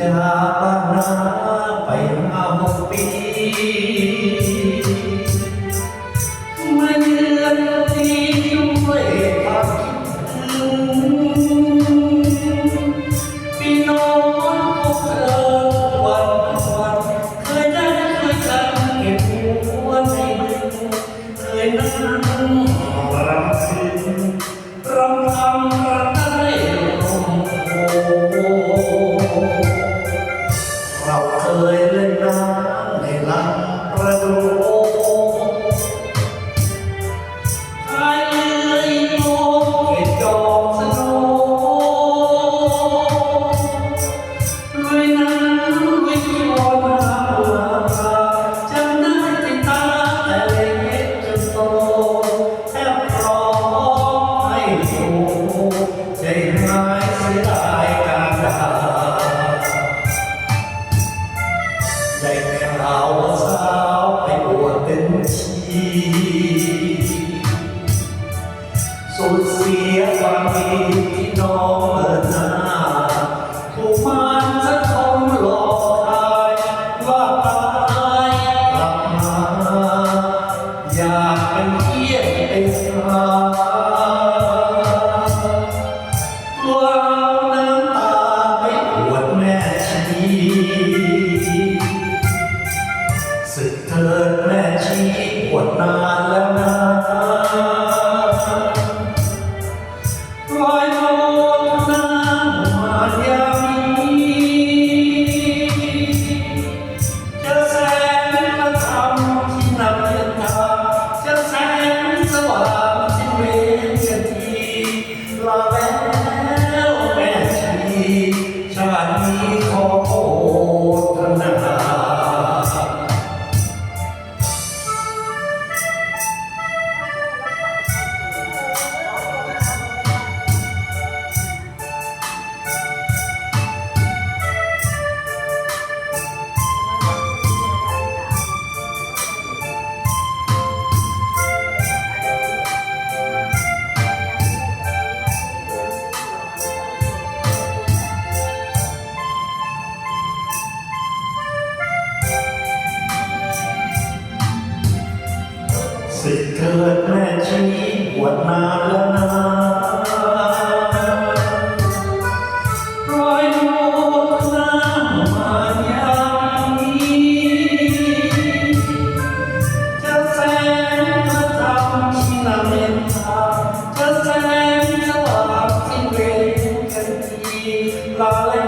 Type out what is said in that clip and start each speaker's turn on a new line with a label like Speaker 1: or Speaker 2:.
Speaker 1: จากานาไปเอกปี ได้ข่าวว่าสาวไปอวดเป็นชีสูญเสียความดีที่น้องเอิดน้าถูกมันจะทมหลอกทายว่าตายกลับมาอยากเป็นเพี้ยนเป็น เธอแม่ชี้ปวดนานแล้วนะร้อย เกิดแม่ชีบวชนานแล้วนรอยโลสร้างมาอย่างนี้จะแสงพะธรรที่นำเห็าจะแสงสว่างที่เวรกันทีลาเล